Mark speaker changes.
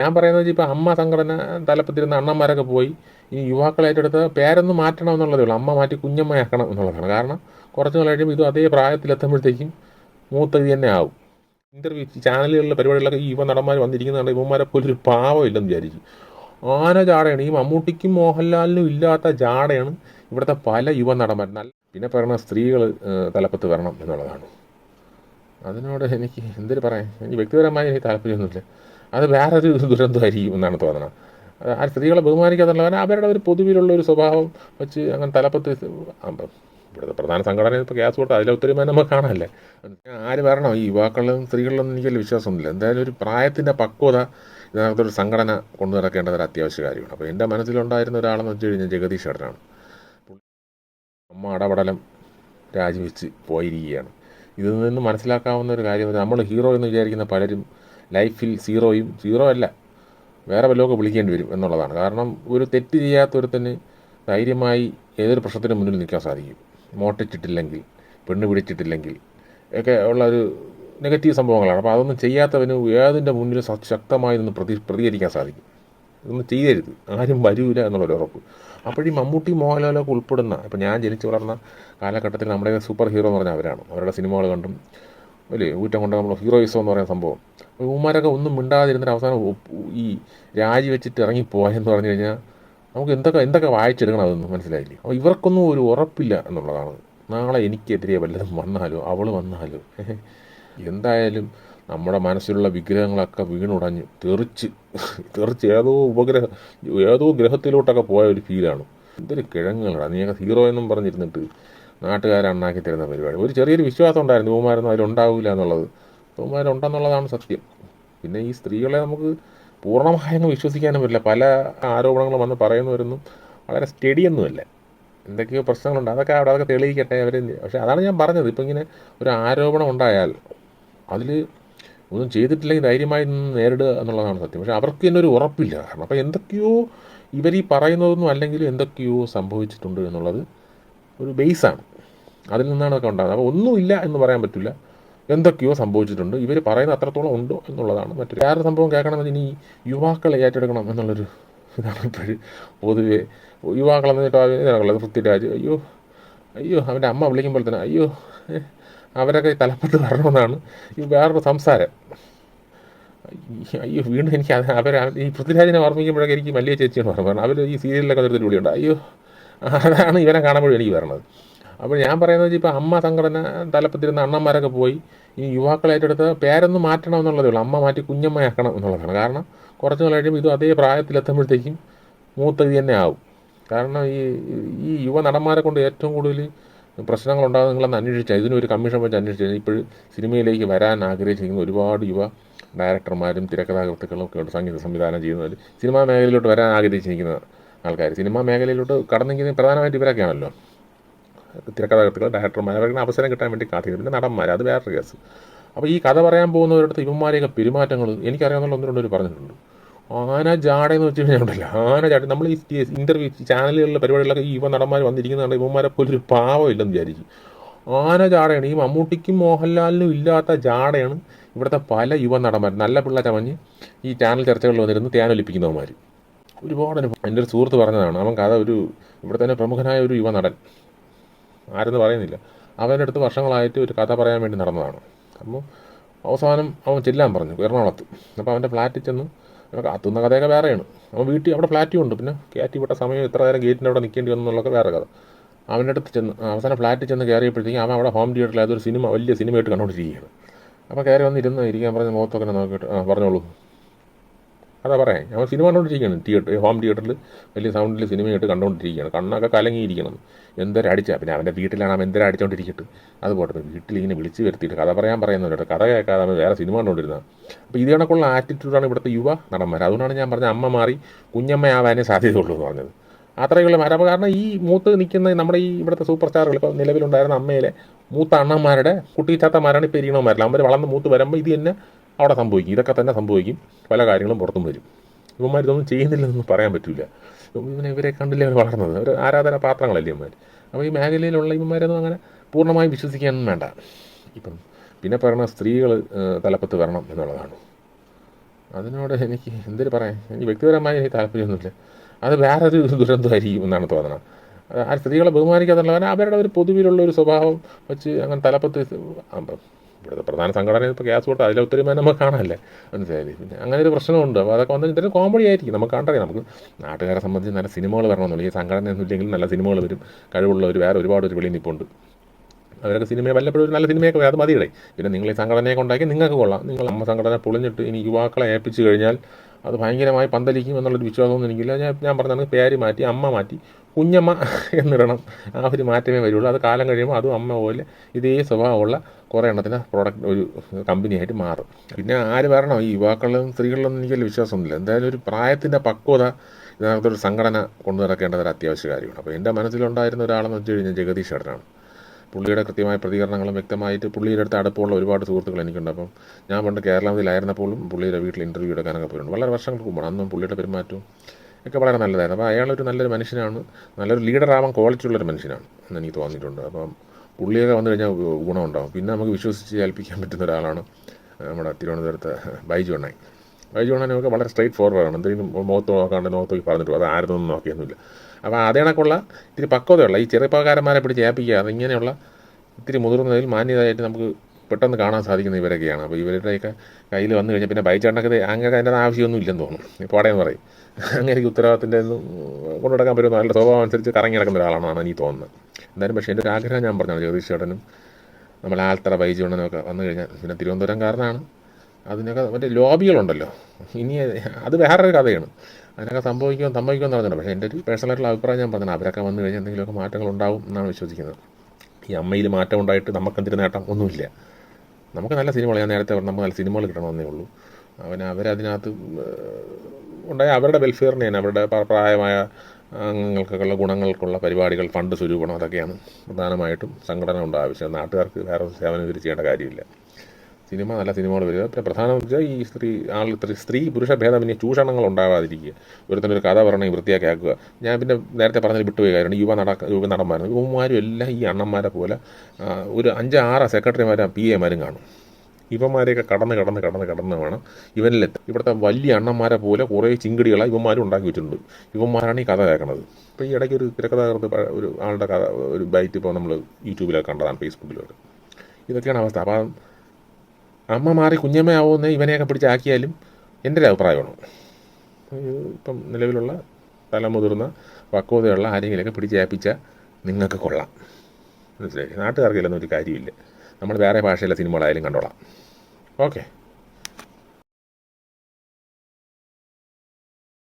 Speaker 1: ഞാൻ പറയുന്നത് ഇപ്പോൾ അമ്മ സംഘടന തലപ്പത്തിരുന്ന അണ്ണന്മാരൊക്കെ പോയി ഈ യുവാക്കളെ ഏറ്റെടുത്ത് പേരൊന്ന് മാറ്റണം എന്നുള്ളതേ ഉള്ളൂ. അമ്മ മാറ്റി കുഞ്ഞമ്മയാക്കണം എന്നുള്ളതാണ്. കാരണം കുറച്ച് നാൾ കഴിയുമ്പോൾ ഇതും അതേ പ്രായത്തിലെത്തുമ്പോഴത്തേക്കും മൂത്ത ഇത് തന്നെ ആവും. ഇന്റർവ്യൂ ചാനലുകളിലെ പരിപാടികളൊക്കെ ഈ യുവ നടന്മാർ വന്നിരിക്കുന്നുണ്ട് ഇവന്മാരെ പോലൊരു പാവമില്ലെന്ന് വിചാരിക്കും. ആന ജാടയാണ്. ഈ മമ്മൂട്ടിക്കും മോഹൻലാലിനും ഇല്ലാത്ത ജാടയാണ് ഇവിടുത്തെ പല യുവ നടന്മാർ നല്ല പിന്നെ പറയുന്ന സ്ത്രീകൾ തലപ്പത്ത് വരണം എന്നുള്ളതാണ്. അതിനോട് എനിക്ക് എന്തൊരു പറയാൻ? എനിക്ക് വ്യക്തിപരമായി എനിക്ക് താല്പര്യമൊന്നുമില്ല. അത് വേറൊരു ദുരന്തമായിരിക്കും എന്നാണ് തോന്നുന്നത് ആ സ്ത്രീകളെ ബഹുമാനിക്കാന്നുള്ളവരെ അവരുടെ ഒരു പൊതുവിലുള്ള ഒരു സ്വഭാവം വെച്ച് അങ്ങനെ തലപ്പത്ത് ഇവിടുത്തെ പ്രധാന സംഘടന ഇപ്പോൾ ഗ്യാസ് കൊടുത്ത് അതിലെ ഒത്തിരി നമുക്ക് കാണാമല്ലേ ആര് വരണം? ഈ യുവാക്കളും സ്ത്രീകളിലൊന്നും എനിക്ക് വലിയ വിശ്വാസമൊന്നുമില്ല. എന്തായാലും ഒരു പ്രായത്തിന്റെ പക്വത ഇതിനകത്തൊരു സംഘടന കൊണ്ടു നടക്കേണ്ടത് ഒരു അത്യാവശ്യ കാര്യമാണ്. അപ്പോൾ എന്റെ മനസ്സിലുണ്ടായിരുന്ന ഒരാളെന്ന് വെച്ച് കഴിഞ്ഞാൽ ജഗദീഷ് ഏട്ടനാണ് അമ്മ അടപടലം രാജിവെച്ച് പോയിരിക്കുകയാണ്. ഇതിൽ നിന്ന് മനസ്സിലാക്കാവുന്ന ഒരു കാര്യം നമ്മൾ ഹീറോ എന്ന് വിചാരിക്കുന്ന പലരും ലൈഫിൽ സീറോയും സീറോ അല്ല വേറെ വല്ലതൊക്കെ വിളിക്കേണ്ടി വരും എന്നുള്ളതാണ്. കാരണം ഒരു തെറ്റ് ചെയ്യാത്തൊരുത്തന് ധൈര്യമായി ഏതൊരു പ്രശ്നത്തിന് മുന്നിൽ നിൽക്കാൻ സാധിക്കും. മോട്ടിച്ചിട്ടില്ലെങ്കിൽ പെണ്ണ് പിടിച്ചിട്ടില്ലെങ്കിൽ ഒക്കെ ഉള്ള ഒരു നെഗറ്റീവ് സംഭവങ്ങളാണ്. അപ്പോൾ അതൊന്നും ചെയ്യാത്തവന് ഏതിന്റെ മുന്നിൽ ശക്തമായി നിന്ന് പ്രതി പ്രതികരിക്കാൻ സാധിക്കും. ഇതൊന്നും ചെയ്യരുത്. ആരും വരൂല എന്നുള്ളൊരു ഉറപ്പ്. അപ്പോഴീ മമ്മൂട്ടി മോഹൻലാലൊക്കെ ഉൾപ്പെടുന്ന ഇപ്പോൾ ഞാൻ ജനിച്ചു വളർന്ന കാലഘട്ടത്തിൽ നമ്മുടെ സൂപ്പർ ഹീറോ എന്ന് പറഞ്ഞാൽ അവരാണ്. അവരുടെ സിനിമകൾ കണ്ടും അല്ലേ ഊറ്റം കൊണ്ട് നമ്മൾ ഹീറോയിസം എന്ന് പറയുന്ന സംഭവം. അപ്പോൾ ഇവന്മാരൊക്കെ ഒന്നും മിണ്ടാതിരുന്നിട്ട് അവസാനം ഈ രാജി വെച്ചിട്ട് ഇറങ്ങിപ്പോയെന്ന് പറഞ്ഞു കഴിഞ്ഞാൽ നമുക്ക് എന്തൊക്കെ എന്തൊക്കെ വായിച്ചെടുക്കണം അതൊന്നും മനസ്സിലായില്ലേ? അപ്പോൾ ഇവർക്കൊന്നും ഒരു ഉറപ്പില്ല എന്നുള്ളതാണ്. നാളെ എനിക്കെതിരെ വല്ലതും വന്നാലോ? അവൾ വന്നാലോ? എന്തായാലും നമ്മുടെ മനസ്സിലുള്ള വിഗ്രഹങ്ങളൊക്കെ വീണുടഞ്ഞ് തെറിച്ച് തെറിച്ച് ഏതോ ഉപഗ്രഹ ഏതോ ഗ്രഹത്തിലോട്ടൊക്കെ പോയ ഒരു ഫീലാണ്. എന്തൊരു കിഴങ്ങുകളാണ് നീയൊക്കെ ഹീറോ എന്നും പറഞ്ഞിരുന്നിട്ട് നാട്ടുകാരെ അണ്ണാക്കി തരുന്ന പരിപാടി. ഒരു ചെറിയൊരു വിശ്വാസം ഉണ്ടായിരുന്നു. ബഹുമാരൊന്നും അതിലുണ്ടാവില്ല എന്നുള്ളത്. ബഹുമാരുണ്ടെന്നുള്ളതാണ് സത്യം. പിന്നെ ഈ സ്ത്രീകളെ നമുക്ക് പൂർണമായും വിശ്വസിക്കാനും പറ്റില്ല. പല ആരോപണങ്ങളും വന്ന് പറയുന്നവരൊന്നും വളരെ സ്റ്റഡിയൊന്നുമല്ല എന്തൊക്കെയോ പ്രശ്നങ്ങളുണ്ട്. അതൊക്കെ അവിടെ അതൊക്കെ തെളിയിക്കട്ടെ അവർ പക്ഷേ അതാണ് ഞാൻ പറഞ്ഞത്. ഇപ്പം ഇങ്ങനെ ഒരു ആരോപണം ഉണ്ടായാൽ അതിൽ ഒന്നും ചെയ്തിട്ടില്ലെങ്കിൽ ധൈര്യമായി നേരിടുക എന്നുള്ളതാണ് സത്യം. പക്ഷേ അവർക്ക് തന്നെ ഒരു ഉറപ്പില്ല. കാരണം അപ്പോൾ എന്തൊക്കെയോ ഇവർ ഈ പറയുന്നതൊന്നും അല്ലെങ്കിലും എന്തൊക്കെയോ സംഭവിച്ചിട്ടുണ്ട് എന്നുള്ളത് ഒരു ബേസാണ് അതിൽ നിന്നാണ് അതൊക്കെ ഉണ്ടാകുന്നത്. അപ്പോൾ ഒന്നുമില്ല എന്ന് പറയാൻ പറ്റില്ല. എന്തൊക്കെയോ സംഭവിച്ചിട്ടുണ്ട്. ഇവർ പറയുന്ന അത്രത്തോളം ഉണ്ടോ എന്നുള്ളതാണ് മറ്റൊരു വേറെ സംഭവം കേൾക്കണമെന്ന് ഇനി യുവാക്കളെ ഏറ്റെടുക്കണം എന്നുള്ളൊരു ഇതാണ് ഇപ്പോഴും പൊതുവെ. യുവാക്കളെന്ന് വെച്ചിട്ടുള്ളത് പൃഥ്വിരാജ് അയ്യോ അയ്യോ അവന്റെ അമ്മ വിളിക്കുമ്പോൾ തന്നെ അയ്യോ അവരൊക്കെ തലപ്പത്ത് വരണമെന്നാണ് ഈ വേറൊരു സംസാരം. അയ്യോ വീണ്ടും എനിക്ക് അവർ ഈ പൃഥ്വിരാജിനെ ഓർമ്മിക്കുമ്പോഴൊക്കെ എനിക്ക് വലിയ ചേച്ചിയാണ് ഓർമ്മ കാരണം അവർ ഈ സീരിയലിലൊക്കെ ഒരു വിളിയുണ്ട് അയ്യോ അതാണ് ഇവനെ കാണുമ്പോഴും എനിക്ക് വരണത്. അപ്പോൾ ഞാൻ പറയുന്നത് വെച്ചാൽ ഇപ്പോൾ അമ്മ സംഘടന തലപ്പത്തിരുന്ന അണ്ണന്മാരൊക്കെ പോയി ഈ യുവാക്കളെ ഏറ്റെടുത്ത് പേരൊന്ന് മാറ്റണം എന്നുള്ളതേ ഉള്ളൂ. അമ്മ മാറ്റി കുഞ്ഞമ്മയാക്കണം എന്നുള്ളതാണ്. കാരണം കുറച്ച് നാൾ കഴിയുമ്പോൾ ഇതും അതേ പ്രായത്തിലെത്തുമ്പോഴത്തേക്കും മൂത്തത് തന്നെ ആവും. കാരണം ഈ ഈ യുവ നടന്മാരെ കൊണ്ട് ഏറ്റവും കൂടുതൽ പ്രശ്നങ്ങളുണ്ടാകും നിങ്ങളൊന്ന് അന്വേഷിച്ചാൽ ഇതിനൊരു കമ്മീഷൻ വെച്ച് അന്വേഷിച്ചാൽ ഇപ്പോൾ സിനിമയിലേക്ക് വരാൻ ആഗ്രഹിച്ചിരിക്കുന്ന ഒരുപാട് യുവ ഡയറക്ടർമാരും തിരക്കഥാകൃത്തുക്കളും ഒക്കെ ഉണ്ട് സംഗീത സംവിധാനം ചെയ്യുന്നവർ സിനിമാ മേഖലയിലോട്ട് വരാൻ ആഗ്രഹിച്ചിരിക്കുന്ന ആൾക്കാർ സിനിമാ മേഖലയിലോട്ട് കടന്നിരിക്കുന്നത് പ്രധാനമായിട്ട് ഇവരൊക്കെയാണല്ലോ. തിരക്കഥാകൃത്തുക്കൾ ഡയറക്ടർമാർ അവർക്ക് അവസരം കിട്ടാൻ വേണ്ടി കാത്തിരിക്കുന്നു. പിന്നെ നടന്മാർ അത് വേറൊരു കേസ്. അപ്പോൾ ഈ കഥ പറയാൻ പോകുന്നവരടുത്ത് ഇവന്മാരെയൊക്കെ പെരുമാറ്റങ്ങൾ എനിക്കറിയാവുന്ന ഒന്ന് രണ്ടുപേർ പറഞ്ഞിട്ടുണ്ട്. ആന ജാട എന്ന് വെച്ച് കഴിഞ്ഞാൽ ആന ജാട നമ്മൾ ഈ ഇന്റർവ്യൂ ചാനലുകളിലെ പരിപാടികളൊക്കെ ഈ യുവ നടന്മാർ വന്നിരിക്കുന്നതാണ് ഇവന്മാരെ പോലും ഒരു പാവമില്ലെന്ന് വിചാരിക്കും. ആന ജാടയാണ്. ഈ മമ്മൂട്ടിക്കും മോഹൻലാലിനും ഇല്ലാത്ത ജാടയാണ് ഇവിടുത്തെ പല യുവ നടന്മാർ നല്ല പിള്ള ചമഞ്ഞ് ഈ ചാനൽ ചർച്ചകളിൽ വന്നിരുന്ന് തേനൊലിപ്പിക്കുന്നവന്മാർ ഒരുപാട് എന്റെ ഒരു സുഹൃത്ത് പറഞ്ഞതാണ് അവൻ കഥ ഒരു ഇവിടെ തന്നെ പ്രമുഖനായ ഒരു യുവ നടൻ. ആരെന്ന് പറയുന്നില്ല. അവന്റെ അടുത്ത് വർഷങ്ങളായിട്ട് ഒരു കഥ പറയാൻ വേണ്ടി നടന്നതാണ്. അപ്പോൾ അവസാനം അവൻ ചെല്ലാൻ പറഞ്ഞു എറണാകുളത്ത്. അപ്പോൾ അവന്റെ ഫ്ലാറ്റിൽ ചെന്ന് കത്തുന്ന കഥയൊക്കെ വേറെയാണ്. അവൻ വീട്ടിൽ അവിടെ ഫ്ലാറ്റും ഉണ്ട്. പിന്നെ കയറ്റി വിട്ട സമയം ഇത്ര നേരം ഗേറ്റിന്റെ അവിടെ നിൽക്കേണ്ടി വന്നു എന്നുള്ളതൊക്കെ വേറെ കഥ. അവന്റെ അടുത്ത് ചെന്ന് അവസാനം ഫ്ലാറ്റിൽ ചെന്ന് കയറിയപ്പോഴത്തേക്കും അവൻ അവിടെ ഹോം തിയേറ്ററിൽ അതൊരു സിനിമ വലിയ സിനിമയായിട്ട് കണ്ടുകൊണ്ടിരിക്കുകയാണ്. അപ്പോൾ കയറി വന്നിരുന്ന് ഇരിക്കാൻ പറഞ്ഞ മുഖത്തൊക്കെ നോക്കിയിട്ട് ആ പറഞ്ഞോളൂ. അതാ പറയാം. ഞങ്ങൾ സിനിമ കണ്ടുകൊണ്ടിരിക്കുകയാണ് തിയേറ്റർ ഹോം തിയേറ്ററിൽ വലിയ സൗണ്ടിൽ സിനിമയായിട്ട് കണ്ടുകൊണ്ടിരിക്കുകയാണ് കണ്ണൊക്കെ കലങ്ങിയിരിക്കണം. എന്തരടിച്ചാൽ പിന്നെ അവന്റെ വീട്ടിലാണ് അവൻ എന്തര അടിച്ചുകൊണ്ടിരിക്കട്ടെ അത് പോട്ടെ. വീട്ടിലിങ്ങനെ വിളിച്ച് വരുത്തിയിട്ട് കഥ പറയാൻ പറയുന്നവരോട് കഥ കേൾക്കാതെ അവൻ വേറെ സിനിമ കണ്ടുകൊണ്ടിരുന്നത് അപ്പോൾ ഇത് കണക്കുള്ള ആറ്റിറ്റ്യൂഡാണ് ഇവിടുത്തെ യുവ നടന്മാർ അതുകൊണ്ടാണ് ഞാൻ പറഞ്ഞത് അമ്മ മാറി കുഞ്ഞമ്മയാവാനേ സാധ്യതയുള്ളൂ എന്ന് പറഞ്ഞത്. അത്രയുള്ള മാരം അപ്പോൾ കാരണം ഈ മൂത്ത് നിൽക്കുന്ന നമ്മുടെ ഈ ഇവിടുത്തെ സൂപ്പർ സ്റ്റാറുകൾ ഇപ്പോൾ നിലവിലുണ്ടായിരുന്ന അമ്മയിലെ മൂത്ത അണ്ണന്മാരുടെ കുട്ടിച്ചാത്തമാരാണ് ഇപ്പോൾ ഇരിക്കണമാരില്ല അവർ വളർന്ന് മൂത്ത് വരുമ്പോൾ ഇത് തന്നെ അവിടെ സംഭവിക്കും. ഇതൊക്കെ തന്നെ സംഭവിക്കും. പല കാര്യങ്ങളും പുറത്തും വരും. ഇവന്മാർ ഇതൊന്നും ചെയ്യുന്നില്ലെന്നൊന്നും പറയാൻ പറ്റില്ല ഇവനെ ഇവരെ കണ്ടില്ലേ അവർ വളർന്നത്? ഒരു ആരാധന പാത്രങ്ങളല്ലേ ഇവന്മാർ അപ്പോൾ ഈ മേഖലയിലുള്ള ഇവന്മാരൊന്നും അങ്ങനെ പൂർണമായും വിശ്വസിക്കാനൊന്നും വേണ്ട. ഇപ്പം പിന്നെ പറയണ സ്ത്രീകൾ തലപ്പത്ത് വരണം എന്നുള്ളതാണ്. അതിനോട് എനിക്ക് എന്തൊരു പറയാൻ? എനിക്ക് വ്യക്തിപരമായി എനിക്ക് താല്പര്യമൊന്നുമില്ല. അത് വേറൊരു ദുരന്തമായിരിക്കും എന്നാണ് തോന്നണം ആ സ്ത്രീകളെ ബഹുമാനിക്കാന്നുള്ളവരെ അവരുടെ ഒരു പൊതുവിലുള്ള ഒരു സ്വഭാവം വെച്ച് അങ്ങനെ തലപ്പത്ത് ഇവിടുത്തെ പ്രധാന സംഘടന ഇപ്പോൾ ഗ്യാസ് കൊടുത്ത് അതിലെ ഒത്തിരി മേനെ നമുക്ക് കാണാനല്ലേ? മനസ്സിലായി പിന്നെ അങ്ങനെ ഒരു പ്രശ്നമുണ്ട്. അപ്പോൾ അതൊക്കെ വന്ന് ഇത്തരം കോമഡി ആയിരിക്കും. നമുക്ക് കണ്ടറിയാം. നമുക്ക് നാട്ടുകാരെ സംബന്ധിച്ച് നല്ല സിനിമകൾ വരണമെന്നുള്ളൂ ഈ സംഘടനയൊന്നും ഇല്ലെങ്കിൽ നല്ല സിനിമകൾ വരും. കഴിവുള്ളവർ വേറെ ഒരുപാട് ഒരു വെളിയിൽ നിൽപ്പുണ്ട്. അവരൊക്കെ സിനിമയെ വല്ലപ്പോഴും ഒരു നല്ല സിനിമയൊക്കെ അത് മതിയിടേ. പിന്നെ നിങ്ങൾ ഈ സംഘടനയൊക്കെ ഉണ്ടാക്കി നിങ്ങൾക്ക് കൊള്ളാം. നിങ്ങൾ അമ്മ സംഘടന പൊളിഞ്ഞിട്ട് ഇനി യുവാക്കളെ ഏൽപ്പിച്ചു കഴിഞ്ഞാൽ അത് ഭയങ്കരമായി പന്തലിക്കും എന്നുള്ളൊരു വിശ്വാസമൊന്നും എനിക്കില്ല. ഞാൻ ഞാൻ പറഞ്ഞത് പേര് മാറ്റി അമ്മ മാറ്റി കുഞ്ഞമ്മ എന്നിടണം. ആ ഒരു മാറ്റമേ വരുള്ളൂ. അത് കാലം കഴിയുമ്പോൾ അതും അമ്മ പോലെ ഇതേ സ്വഭാവമുള്ള കുറേ എണ്ണത്തിന് പ്രോഡക്റ്റ് ഒരു കമ്പനിയായിട്ട് മാറും. പിന്നെ ആര് വരണം? ഈ യുവാക്കളിലും സ്ത്രീകളിലൊന്നും എനിക്ക് വലിയ വിശ്വാസമൊന്നുമില്ല. എന്തായാലും ഒരു പ്രായത്തിന്റെ പക്വത ഇതിനകത്തൊരു സംഘടന കൊണ്ടു നടക്കേണ്ടത് ഒരു അത്യാവശ്യ കാര്യമാണ്. അപ്പോൾ എന്റെ മനസ്സിലുണ്ടായിരുന്ന ഒരാളെന്ന് വെച്ച് കഴിഞ്ഞാൽ ജഗദീഷ് ചേട്ടനാണ്. പുള്ളിയുടെ കൃത്യമായ പ്രതികരണങ്ങളും വ്യക്തമായിട്ട് പുള്ളിയുടെ അടുത്ത് അടുപ്പമുള്ള ഒരുപാട് സുഹൃത്തുക്കൾ എനിക്കുണ്ട്. അപ്പം ഞാൻ പണ്ട് കേരളത്തിലായിരുന്നപ്പോഴും പുള്ളിയുടെ വീട്ടിൽ ഇന്റർവ്യൂ എടുക്കാനൊക്കെ പോയിട്ടുണ്ട്. വളരെ വർഷങ്ങൾക്ക് മുമ്പാണ്. അന്നും പുള്ളിയുടെ പെരുമാറ്റവും ഒക്കെ വളരെ നല്ലതായിരുന്നു. അപ്പോൾ അയാളൊരു നല്ലൊരു മനുഷ്യനാണ്. നല്ലൊരു ലീഡറാവാൻ ക്വാളിറ്റി ഉള്ളൊരു മനുഷ്യനാണ് എന്ന് എനിക്ക് തോന്നിയിട്ടുണ്ട്. അപ്പം പുള്ളിയൊക്കെ വന്നു കഴിഞ്ഞാൽ ഗുണമുണ്ടാവും. പിന്നെ നമുക്ക് വിശ്വസിച്ച് ഏൽപ്പിക്കാൻ പറ്റുന്ന ഒരാളാണ് നമ്മുടെ തിരുവനന്തപുരത്ത് ബൈജു അണ്ണായി. ബൈജു അണ്ണനൊക്കെ വളരെ സ്ട്രൈറ്റ് ഫോർവേഡാണ് എന്തെങ്കിലും മുഖത്ത് നോക്കാണ്ട് നോക്കി പറഞ്ഞിട്ട് അത് ആരും നോക്കിയൊന്നുമില്ല. അപ്പോൾ അതേ കണക്കുള്ള ഇത്തിരി പക്വതയുള്ള ഈ ചെറുപ്പക്കാരന്മാരെ പിടിച്ച് ഏൽപ്പിക്കുക ഇങ്ങനെയുള്ള ഇത്തിരി മുതിർന്നതിൽ മാന്യതയായിട്ട് നമുക്ക് പെട്ടെന്ന് കാണാൻ സാധിക്കുന്ന ഇവരൊക്കെയാണ്. അപ്പോൾ ഇവരുടെയൊക്കെ കയ്യിൽ വന്നു കഴിഞ്ഞാൽ പിന്നെ ബൈച്ചാണ്ടൊക്കെ അങ്ങനെ അതിന്റെ ആവശ്യമൊന്നും ഇല്ലെന്ന് തോന്നുന്നു ഇപ്പോൾ അവിടെയെന്ന് പറയും. അങ്ങനെ ഉത്തരവാദിത്തത്തിന്റെ ഒന്നും കൊണ്ടുനടക്കാൻ പറ്റുന്ന നല്ല സ്വഭാവം അനുസരിച്ച് കറങ്ങി നടക്കുന്ന ഒരാളാണെന്നാണ് എനിക്ക് തോന്നുന്നത്. എന്തായാലും പക്ഷേ എന്റെ ഒരു ആഗ്രഹം ഞാൻ പറഞ്ഞാണ് ജഗദീഷ് ചേട്ടനും നമ്മളെ ആൽത്തറ ബൈജുണ്ണനും വന്നു കഴിഞ്ഞാൽ പിന്നെ തിരുവനന്തപുരംകാരനാണ്. അതിനൊക്കെ മറ്റേ ലോബികളുണ്ടല്ലോ. ഇനി അത് വേറൊരു കഥയാണ്. അതിനൊക്കെ സംഭവിക്കുമോ സംഭവിക്കുമോ എന്ന് പറഞ്ഞില്ല പക്ഷേ എന്റെ ഒരു പേഴ്സണലായിട്ടുള്ള അഭിപ്രായം ഞാൻ പറഞ്ഞത് അവരൊക്കെ വന്നു കഴിഞ്ഞാൽ എന്തെങ്കിലുമൊക്കെ മാറ്റങ്ങൾ ഉണ്ടാവും എന്നാണ് വിശ്വസിക്കുന്നത്. ഈ അമ്മയിൽ മാറ്റം ഉണ്ടായിട്ട് നമുക്ക് നമുക്കെന്തിന് നേട്ടം? ഒന്നുമില്ല. നമുക്ക് നല്ല സിനിമകൾ ഞാൻ നേരത്തെ പറഞ്ഞു നമുക്ക് നല്ല സിനിമകൾ കിട്ടണമെന്നേ ഉള്ളൂ. അവന് അവരതിനകത്ത് ഉണ്ടായ അവരുടെ വെൽഫെയറിന് തന്നെ അവരുടെ പ്രായമായ അംഗങ്ങൾക്കൊക്കെയുള്ള ഗുണങ്ങൾക്കുള്ള പരിപാടികൾ ഫണ്ട് സ്വരൂപണം അതൊക്കെയാണ് പ്രധാനമായിട്ടും സംഘടന ഉണ്ട് ആവശ്യം. നാട്ടുകാർക്ക് വേറെ സേവനം ഇവർ ചെയ്യേണ്ട കാര്യമില്ല. സിനിമ നല്ല സിനിമകൾ വരിക പിന്നെ വെച്ചാൽ ഈ സ്ത്രീ ആൾ സ്ത്രീ പുരുഷ ഭേദം ഭേദമന്യേ ചൂഷണങ്ങൾ ഉണ്ടാവാതിരിക്കുക. ഒരുത്തനൊരു ഒരു കഥ പറഞ്ഞ് വൃത്തിയാക്കി ആക്കുക ഞാൻ പിന്നെ നേരത്തെ പറഞ്ഞതിൽ വിട്ടുപോയ കാര്യമാണ്. യുവ നട യുവ നടന്മാരും യുവന്മാരും എല്ലാം ഈ അണ്ണന്മാരെ പോലെ ഒരു അഞ്ച് ആറ് സെക്രട്ടറിമാരും പി എമാരും കാണും. ഇവന്മാരെയൊക്കെ കടന്ന് കടന്ന് കടന്ന് കടന്ന് വേണം ഇവനിലെത്തും ഇവിടുത്തെ വലിയ അണ്ണന്മാരെ പോലെ കുറേ ചിങ്കടികളെ ഇവന്മാരും ഉണ്ടാക്കി വെച്ചിട്ടുണ്ട്. ഇവന്മാരാണ് ഈ കഥ കേൾക്കണത് ഇപ്പോൾ ഈ ഇടയ്ക്ക് ഒരു തിരക്കഥാകൃത്ത് ഒരു ആളുടെ കഥ ഒരു ബൈറ്റ് ഇപ്പോൾ നമ്മൾ യൂട്യൂബിലൊക്കെ കണ്ടതാണ് ഫേസ്ബുക്കിലൊക്കെ. ഇതൊക്കെയാണ് അവസ്ഥ. അപ്പം അമ്മ മാറി കുഞ്ഞമ്മയാവുമെന്ന് ഇവനെയൊക്കെ പിടിച്ചാക്കിയാലും എന്റെ ഒരു അഭിപ്രായമാണ്. ഇപ്പം നിലവിലുള്ള തലമുതിർന്ന പക്വതയുള്ള ആരെങ്കിലുമൊക്കെ പിടിച്ചേൽപ്പിച്ചാൽ നിങ്ങൾക്ക് കൊള്ളാം. മനസ്സിലായി? നാട്ടുകാർക്കില്ലെന്നൊരു കാര്യമില്ല. നമ്മൾ വേറെ ഭാഷയിലെ സിനിമകളായാലും കണ്ടോളാം. ഓക്കെ.